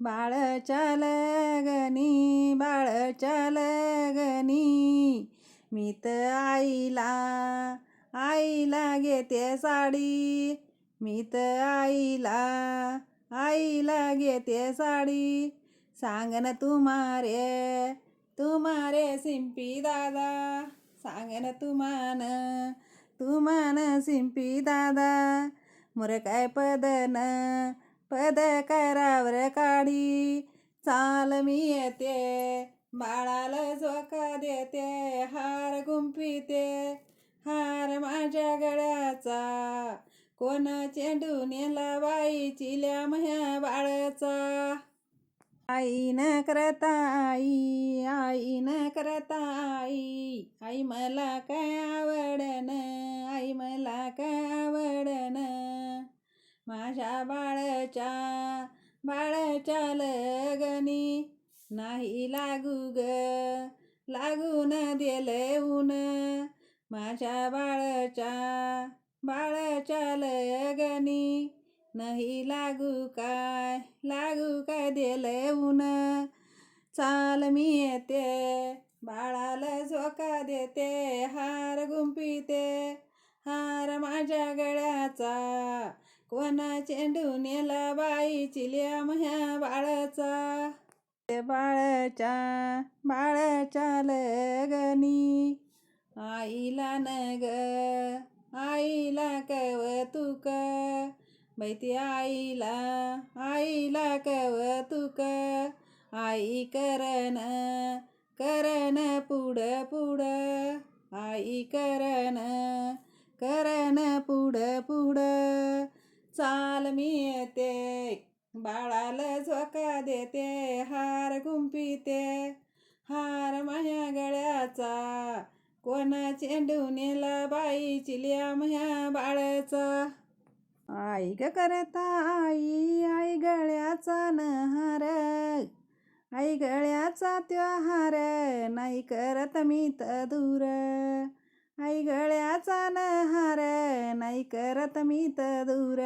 बाळच्या बाळ बाळच्या लगनी मी तर आईला आईला घेते साडी. मी तर आईला आईला घेते साडी. सांग न तुम्हारे तुम्हारे सिंपी दादा. सांग न तुमान तुमान सिंपी दादा. मुर काय पदन पद करावर काढी. चाल मी येते बाळाला झोका देते हार गुंपिते हार माझ्या गळ्याचा कोण चेंडू नेला बाई चिल्या मह्या बाळाचा. आई न करता आई आई न करता आई आई मला काय आवडन आई मला काय आवडन. माझ्या बाळच्या बाळच्या लगनी नाही लागू ग. लागून दिले ऊन माझ्या बाळच्या बाळच्या लगनी नाही लागू काय? लागू काय दिले ऊन? चाल मी येते बाळाला झोका देते हार गुंपिते हार माझ्या गळ्याचा कोणा चेंडून नेला बाई चिल्या मह्या बाळाचा? ते बाळाच्या बाळाच्या लगनी. आईला न ग आईला कवतुक. बैती आईला आईला कव तुक आई करन करण पुढं पुढं. आई करन करण पुढं पुढं. चाल मी येते बाळाला झोका देते हार गुंपिते हार माझ्या गळ्याचा कोणा चेंडू नेला बाई चिल्या म्ह्या बाळाचा. आई ग करता आई आई गळ्याचा न हार. आई गळ्याचा त्यो हार नाही करत मी तर दूर. आई गळ्याचा नहार नाही करत मी तर दूर.